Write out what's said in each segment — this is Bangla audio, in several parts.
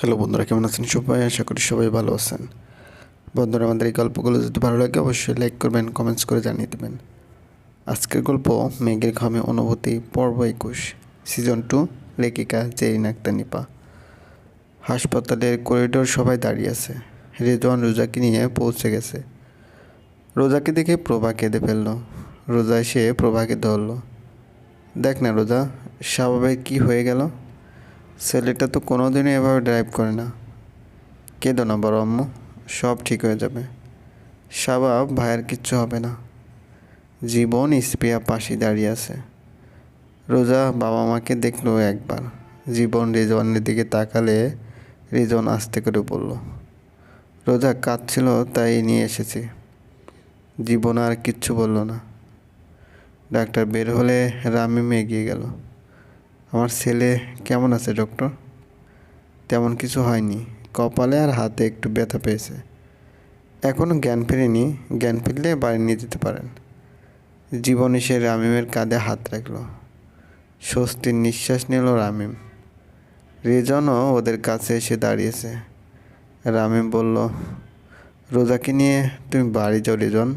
হ্যালো বন্ধুরা, কেমন আছেন সবাই? আশা করি সবাই ভালো আছেন। বন্ধুরা, আমাদের এই গল্পগুলো যদি ভালো লাগে, অবশ্যই লাইক করবেন কমেন্টস করে জানিয়ে দেবেন। আজকের গল্প মেঘের ঘামে অনুভূতি, পর্ব একুশ সিজন টু লেখিকা জেরিন আক্তার নিপা হাসপাতালের করিডোর সবাই দাঁড়িয়ে আছে। রেজওয়ান রোজাকে নিয়ে পৌঁছে গেছে। রোজাকে দেখে প্রভা কেঁদে ফেলল। রোজা এসে প্রভাকে ধরলো। দেখ না রোজা, স্বাভাবিক কী হয়ে গেল? ছেলেটা তো কোনোদিনই এভাবে ড্রাইভ করে না। কেঁদো না বড় আম্মু, সব ঠিক হয়ে যাবে। স্বভাব ভাইয়ের কিচ্ছু হবে না। জীবন স্প্রিয়া পাশে দাঁড়িয়ে আছে। রোজা বাবা মাকে দেখল একবার। জীবন রিজওয়ানের দিকে তাকালে রিজন আস্তে করে বলল, রোজা কাঁদছিল, তাই নিয়ে এসেছি। জীবন আর কিচ্ছু বলল না। ডাক্তার বের হলে রামিম এগিয়ে গেল। আমার ছেলে কেমন আছে ডক্টর তেমন কিছু হয়নি। কপালে আর হাতে একটু ব্যথা পেয়েছে। এখনও জ্ঞান ফেরেনি। জ্ঞান ফিরলে বাড়ি নিয়ে যেতে পারেন। জীবন এসে রামিমের কাঁধে হাত রাখল। স্বস্তির নিঃশ্বাস নিল রামিম। রেজনও ওদের কাছে এসে দাঁড়িয়েছে। রামিম বলল, রোজাকে নিয়ে তুমি বাড়ি যাও রেজন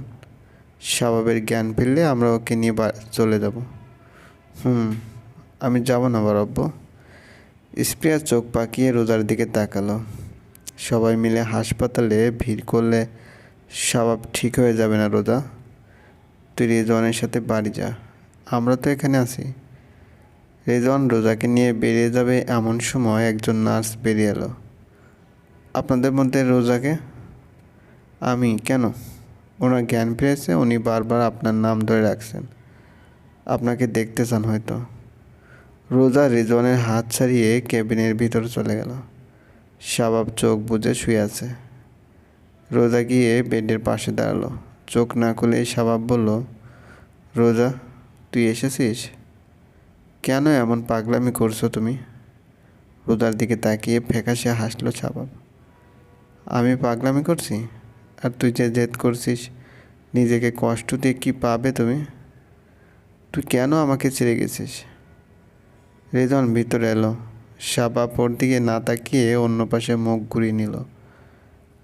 স্বভাবের জ্ঞান ফিরলে আমরা ওকে নিয়ে চলে যাব। হুম। আমি যাব না বরব্ব স্প্রিয়া চোখ পাকিয়ে রোজার দিকে তাকালো। সবাই মিলে হাসপাতালে ভিড় করলে স্বভাব ঠিক হয়ে যাবে না রোজা। তুই রেজওয়ানের সাথে বাড়ি যা, আমরা তো এখানে আছি। রেজওয়ান রোজাকে নিয়ে বেরিয়ে যাবে এমন সময় একজন নার্স বেরিয়ে এলো। আপনাদের মধ্যে রোজাকে? আমি, কেন? ওনার জ্ঞান ফিরেছে, উনি বারবার আপনার নাম ধরে রাখছেন। আপনাকে দেখতে চান হয়তো। রোজা রিজওয়ানের হাত ছাড়িয়ে কেবিনের ভিতর চলে গেল। শাবাব চোখ বুজে শুয়ে আছে। রোজা গিয়ে বেডের পাশে দাঁড়াল। চোখ না খুলে শাবাব বলল, রোজা, তুই এসেছিস? কেন এমন পাগলামি করছ তুমি? রোজার দিকে তাকিয়ে ফ্যাকাশে হাসলো শাবাব আমি পাগলামি করছি? আর তুই যে জেদ করছিস, নিজেকে কষ্ট দিয়ে কী পাবে তুমি? তুই কেন আমাকে ছেড়ে গেছিস? রেজন ভিতরে এলো। সাবা ওর দিকে না তাকিয়ে অন্য পাশে মুখ ঘুরিয়ে নিল।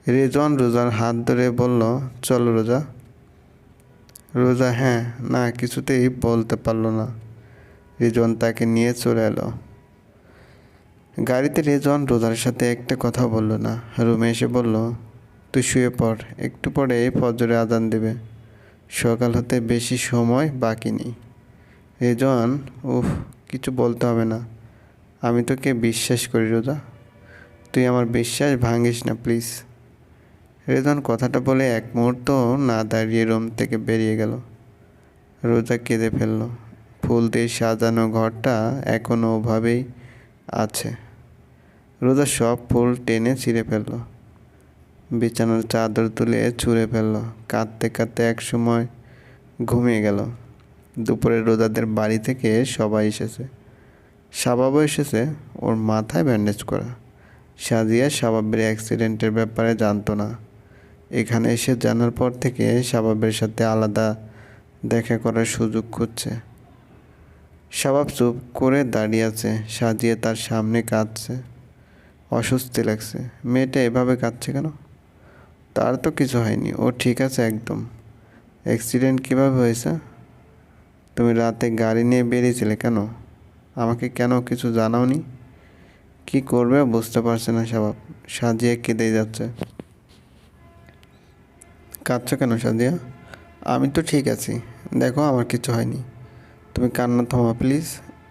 রেজন রোজার হাত ধরে বলল, চলো রোজা। রোজা হ্যাঁ না, কিছুতেই বলতে পারল না। রেজন তাকে নিয়ে চলে এলো। গাড়িতে রেজন রোজার সাথে একটা কথা বলল না। রুমে এসে বলল, তুই শুয়ে পড়, একটু পরে ফজরে আজান দেবে। সকাল হতে বেশি সময় বাকি নেই। রেজন, উফ কিছু বলতে হবে না। আমি তোকে বিশ্বাস করি রোদা তুই আমার বিশ্বাস ভাঙিস না, প্লিজ। রেজন কথাটা বলে এক মুহূর্ত না দাঁড়িয়ে রুম থেকে বেরিয়ে গেল। রোজা কেঁদে ফেলল। ফুল দিয়ে সাজানো ঘরটা এখনও ওভাবেই আছে। রোজা সব ফুল টেনে ছিঁড়ে ফেলল। বিছানার চাদর তুলে ছুঁড়ে ফেলল। কাঁদতে কাঁদতে এক সময় ঘুমিয়ে গেল। দুপুরে রোজাদের বাড়ি থেকে সবাই এসেছে। শাবাবও এসেছে, ওর মাথায় ব্যান্ডেজ করা। সাজিয়া শাবাবের অ্যাক্সিডেন্টের ব্যাপারে জানতো না। এখানে এসে জানার পর থেকে শাবাবের সাথে আলাদা দেখা করার সুযোগ খুঁজছে। শাবাব চুপ করে দাঁড়িয়ে আছে, সাজিয়ে তার সামনে কাঁদছে। অস্বস্তি লাগছে। মেয়েটা এভাবে কাঁদছে কেন? তার তো কিছু হয়নি, ও ঠিক আছে একদম। অ্যাক্সিডেন্ট কীভাবে হয়েছে? তুমি রাতে গাড়ি নিয়ে বেরিয়েছিলে কেন? আমাকে কেন কিছু জানাওনি? কি করবে বুঝতে পারছে না স্বভাব সাজিয়ে কেঁদে যাচ্ছে। কাঁদছো কেন সাজিয়া? আমি তো ঠিক আছি। দেখো আমার কিছু হয়নি। তুমি কান্না থামা প্লিজ।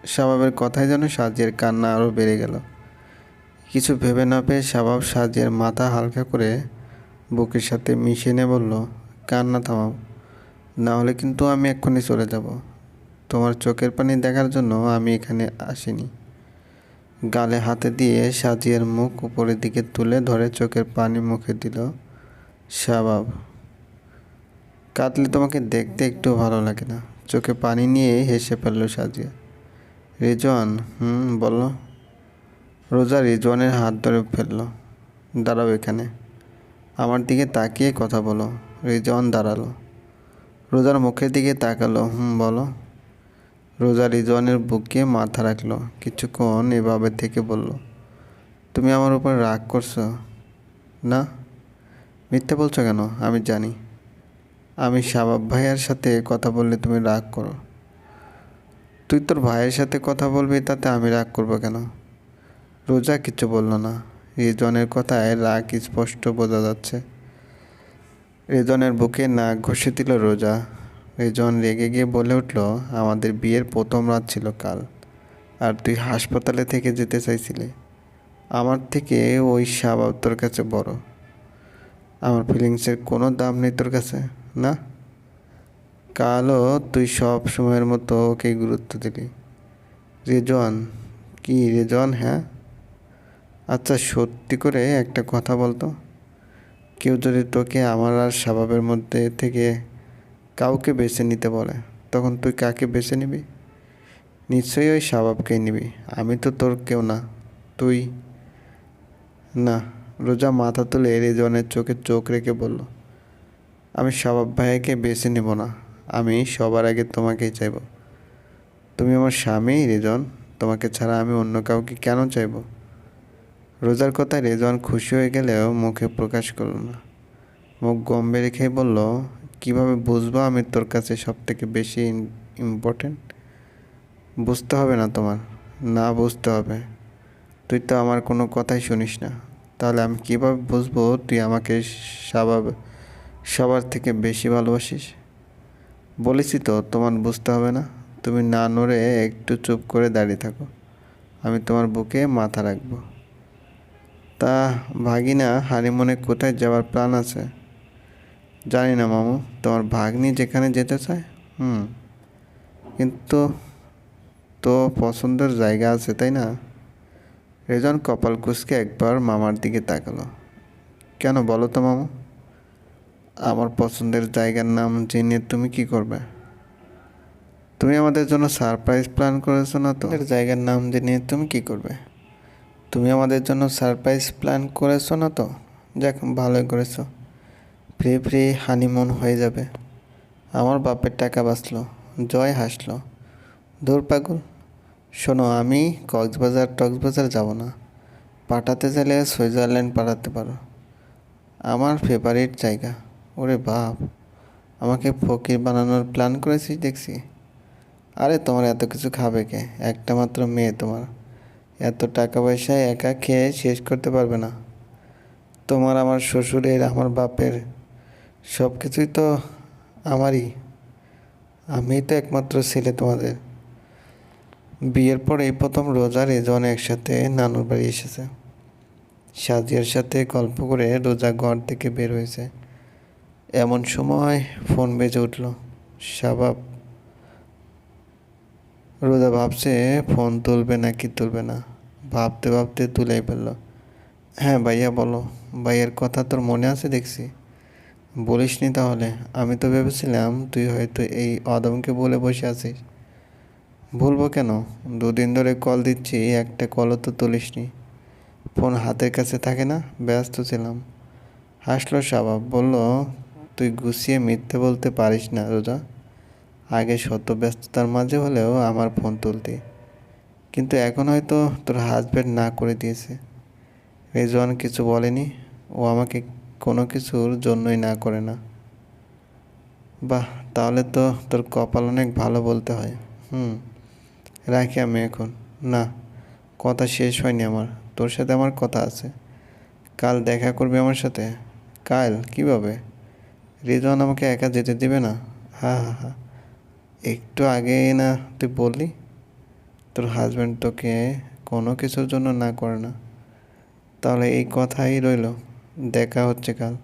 স্বভাবের কথাই যেন সাজিয়ার কান্না আরও বেড়ে গেল। কিছু ভেবে না পেয়ে স্বভাব সাজিয়ার মাথা হালকা করে বুকের সাথে মিশিয়ে নিয়ে বলল, কান্না থামাও। না হলে কিন্তু আমি এক্ষুনি চলে যাব। তোমার চোখের পানি দেখার জন্য আমি এখানে আসিনি। গালে হাতে দিয়ে সাজিয়ার মুখ উপরের দিকে তুলে ধরে চোখের পানি মুখে দিল, শাবাব, কাঁদলে তোমাকে দেখতে একটু ভালো লাগে না। চোখে পানি নিয়ে হেসে ফেলল সাজিয়া। রিজওয়ান, হুম, বলো। রোজা রিজওয়ানের হাত ধরে ফেলল, দাঁড়াও এখানে। আমার দিকে তাকিয়ে কথা বলো। রিজওয়ান দাঁড়াল। রোজার মুখের দিকে তাকালো, হুম, বলো। রোজা রিজওয়ানের বুকে মাথা রাখল। কিছুক্ষণ এভাবে থেকে বলল, তুমি আমার উপর রাগ করছ না? মিথ্যে বলছো কেন? আমি জানি। আমি শাবাব ভাইয়ার সাথে কথা বললে তুমি রাগ করো। তুই তোর ভাইয়ের সাথে কথা বলবি, তাতে আমি রাগ করব কেন? রোজা কিছু বলল না। রিজনের কথায় রাগ স্পষ্ট বোঝা যাচ্ছে। রেজনের বুকে নাক ঘষে দিল রোজা। রেজন রেগে গিয়ে বলে উঠল, আমাদের বিয়ের প্রথম রাত ছিল কাল, আর তুই হাসপাতালে থেকে যেতে চাইছিলি। আমার থেকে ওই স্বভাব তোর কাছে বড়। আমার ফিলিংসের কোনো দাম নেই তোর কাছে, না? কালও তুই সব সময়ের মতো ওকে গুরুত্ব দিলি। রেজন কি রেজন হ্যাঁ? আচ্ছা সত্যি করে একটা কথা বলতো। কেউ যদি তোকে আমার আর স্বভাবের মধ্যে থেকে কাউকে বেছে নিতে বলে, তখন তুই কাকে বেছে নিবি? নিশ্চয়ই ওই স্বভাবকেই নিবি। আমি তো তোর কেউ না। তুই না। রোজা মাথা তুলে রেজনের চোখে চোখ রেখে বলল, আমি স্বভাব ভাইয়াকে বেছে নেব না। আমি সবার আগে তোমাকেই চাইব। তুমি আমার স্বামী, রেজন। তোমাকে ছাড়া আমি অন্য কাউকে কেন চাইব? রোজার কথায় রেজন খুশি হয়ে গেলেও মুখে প্রকাশ করল না। মুখ গম্ভীর রেখেই বলল কীভাবে বুঝব আমি তোর কাছে সব থেকে বেশি ইম্পর্টেন্ট বুঝতে হবে না তোমার। না বুঝতে হবে। তুই তো আমার কোনো কথাই শুনিস না। তাহলে আমি কীভাবে বুঝব তুই আমাকে স্বভাব, সবার থেকে বেশি ভালোবাসিস? বলেছি তো, তোমার বুঝতে হবে না। তুমি না নড়ে একটু চুপ করে দাঁড়িয়ে থাকো। আমি তোমার বুকে মাথা রাখব। তা ভাগিনা, হানিমুনে কোথায় যাওয়ার প্ল্যান আছে? জানি না মামু, তোমার ভাগ্নি যেখানে যেতে চায়, হুম। কিন্তু তো পছন্দের জায়গা আছে, তাই না? রেজন কপাল কুচকে একবার মামার দিকে তাকালো। কেন বলো তো মামু? আমার পছন্দের জায়গার নাম জেনে তুমি কি করবে? তুমি আমাদের জন্য সারপ্রাইজ প্ল্যান করেছ না তো? জায়গার নাম জেনে তুমি কি করবে? তুমি আমাদের জন্য সারপ্রাইজ প্ল্যান করেছ না তো? যাক, ভালোই করেছ। ফ্রি ফ্রি হানিমুন হয়ে যাবে। আমার বাপের টাকা বাঁচলো, জয় হাসলো। দূর পাগল, শোনো, আমি কক্সবাজার টক্সবাজার যাব না। পাঠাতে চাইলে সুইজারল্যান্ড পাঠাতে পারো। আমার ফেভারিট জায়গা। ওরে বাপ, আমাকে ফকির বানানোর প্ল্যান করেছিস দেখছি। আরে, তোমার এত কিছু খাবে কে? একটা মাত্র মেয়ে তোমার। এত টাকা পয়সায় একা খেয়ে শেষ করতে পারবে না। তোমার আমার শ্বশুরের, আমার বাপের সব কিছুই তো আমারই। আমিই তো একমাত্র ছেলে তোমাদের। বিয়ের পর এই প্রথম রোজা রেজন একসাথে নানুর বাড়ি এসেছে। সাজিয়ার সাথে গল্প করে রোজা ঘর থেকে বের হয়েছে। এমন সময় ফোন বেজে উঠল স্বভাব রোজা ভাবছে ফোন তুলবে না কি তুলবে না? ভাবতে ভাবতে তুলেই ফেলল হ্যাঁ ভাইয়া বলো, ভাইয়ের কথা তোর মনে আছে দেখছি। বলিসনি তাহলে? আমি তো ভেবেছিলাম তুই হয়তো এই অদমকে বলে বসে আছিস। বলব কেন? দুদিন ধরে কল দিচ্ছি একটা কলও তো তুলিসনি। ফোন হাতের কাছে থাকে না, ব্যস্ত ছিলাম। হাসলো স্বভাব, বলল, তুই গুছিয়ে মিথ্যে বলতে পারিস না, রোজা। আগে শত ব্যস্ততার মাঝে হলেও আমার ফোন তুলতি। কিন্তু এখন হয়তো তোর হাজব্যান্ড না করে দিয়েছে। রেজওয়ান কিছু বলেনি। ও আমাকে কোনো কিছুর জন্যই না করে না। বাহ, তাহলে তো তোর কপাল অনেক ভালো বলতে হয়। হুম, রাখি আমি এখন। না, কথা শেষ হয়নি আমার। তোর সাথে আমার কথা আছে। কাল দেখা করবি আমার সাথে? কাল? কীভাবে? রিজওয়ান আমাকে একা যেতে দিবে না? হা হা হা। একটু আগে না তুই বললি? তোর হাজব্যান্ড তোকে কোনো কিছুর জন্য না করে না। তাহলে এই কথাই রইল। দেখা হচ্ছে কাল।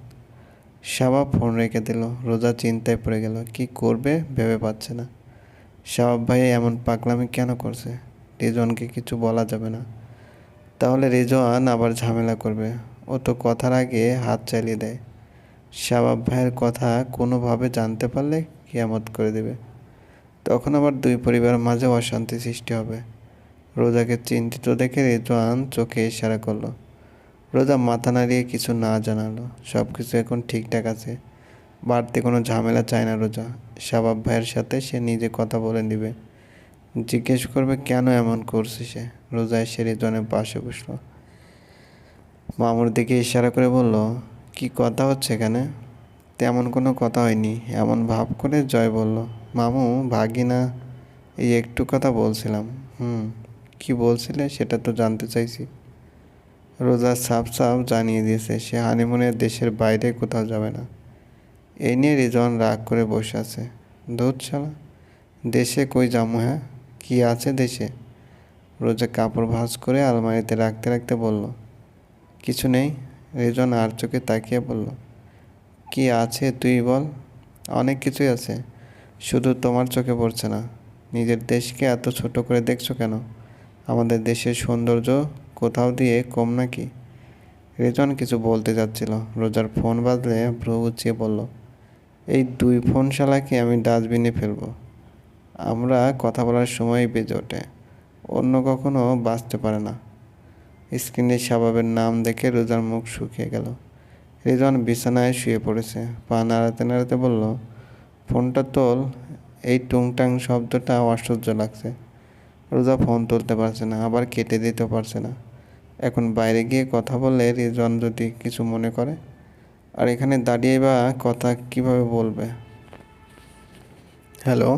শাবাব ফোন রেখে দিল। রোজা চিন্তায় পড়ে গেল। কি করবে ভেবে পাচ্ছে না। শাবাব ভাই, এমন পাগলামি কেন করছে? রেজওয়ানকে কিছু বলা যাবে না। তাহলে রেজওয়ান আবার ঝামেলা করবে। ও তো কথার আগে হাত চালিয়ে দেয়। শাবাব ভাইয়ের কথা কোনোভাবে জানতে পারলে কিয়ামত করে দেবে। তখন আবার দুই পরিবারের মাঝে অশান্তি সৃষ্টি হবে। রোজাকে চিন্তিত দেখে রেজওয়ান চোখে ইশারা করল। রোজা মাথা নাড়িয়ে কিছু না জানালো। সব কিছু এখন ঠিকঠাক আছে। বাড়তে কোনো ঝামেলা চায় না রোজা। শাবাব ভাইয়ের সাথে সে নিজে কথা বলে নিবে। জিজ্ঞেস করবে, কেন এমন করছে সে রোজা এসে রেজনের পাশে বসল। মামুর দিকে ইশারা করে বলল, কি কথা হচ্ছে এখানে? তেমন কোনো কথা হয়নি। এমন ভাব করে জয় বলল, মামু ভাগিনা এই একটু কথা বলছিলাম। হুম, কি বলছিলে সেটা তো জানতে চাইছি। রোজা সাফ সাফ জানিয়ে দিয়েছে, সে হানিমুনের দেশের বাইরে কোথাও যাবে না। এই নিয়ে রিজন রাগ করে বসে আছে। দুধ ছাড়া দেশে কই জামু হ্যাঁ? কি আছে দেশে? রোজা কাপড় ভাঁজ করে আলমারিতে রাখতে রাখতে বলল, কিছু নেই? রিজন আর চোখে তাকিয়ে বলল, কি আছে তুই বল। অনেক কিছুই আছে, শুধু তোমার চোখে পড়ছে না। নিজের দেশকে এত ছোট করে দেখছ কেন? আমাদের দেশের সৌন্দর্য কোথাও দিয়ে কম নাকি? রেজন কিছু বলতে যাচ্ছিল। রোজার ফোন বাজলে ভ্রু উঁচিয়ে বলল, এই দুই ফোন শালাকে আমি ডাস্টবিনে ফেলব। আমরা কথা বলার সময় বেজে ওঠে। অন্য কখনো বাঁচতে পারে না। স্ক্রিনে শাবাবের নাম দেখে রোজার মুখ শুকিয়ে গেল। রেজন বিছানায় শুয়ে পড়েছে। পা নাড়াতে নাড়াতে বলল, ফোনটা তোল। এই টুংটাং শব্দটা আশ্চর্য লাগছে। রোজা ফোন তুলতে পারছে না, আবার কেটে দিতে পারছে না। এখন বাইরে গিয়ে কথা বললে রিজন যদি কিছু মনে করে। আর এখানে দাঁড়িয়ে বা কথা কীভাবে বলবে? হ্যালো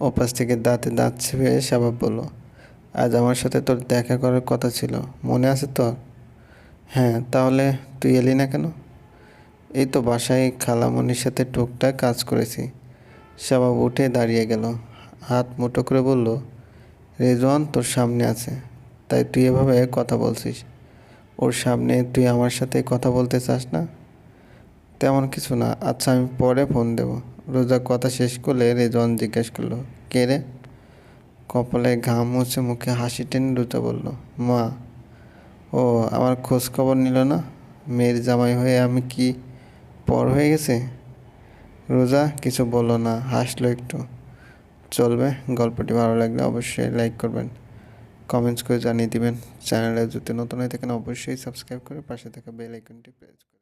ওপাশ থেকে দাঁতে দাঁত ছেপে স্বভাব বলল, আজ আমার সাথে তোর দেখা করার কথা ছিল, মনে আছে তোর? হ্যাঁ তাহলে তুই এলি না কেন? এই তো বাসায় খালামনির সাথে টুকটাক কাজ করেছি। স্বভাব উঠে দাঁড়িয়ে গেল, হাত মুঠো করে বলল, রেজওয়ান তোর সামনে আছে। তাই তুই এভাবে কথা বলছিস। ওর সামনে তুই আমার সাথে কথা বলতে চাস না? তেমন কিছু না। আচ্ছা আমি পরে ফোন দেব। রোজা কথা শেষ করলে রেজওয়ান জিজ্ঞেস করল, কে রে? কপালে ঘাম মুছে মুখে হাসি টেনে রোজা বলল, মা। ও, আমার খোঁজ খবর নিল না? মেয়ের জামাই হয়ে আমি কি পর হয়ে গেছে? রোজা কিছু বলল না, হাসলো একটু। চলবে, গল্পটি ভালো লাগলে অবশ্যই লাইক করবেন। কমেন্টস করে জানিয়ে দিবেন। চ্যানেলে যদি নতুন হয়ে থাকেন, অবশ্যই সাবস্ক্রাইব করে পাশে থাকা বেল আইকনটি প্রেস করবেন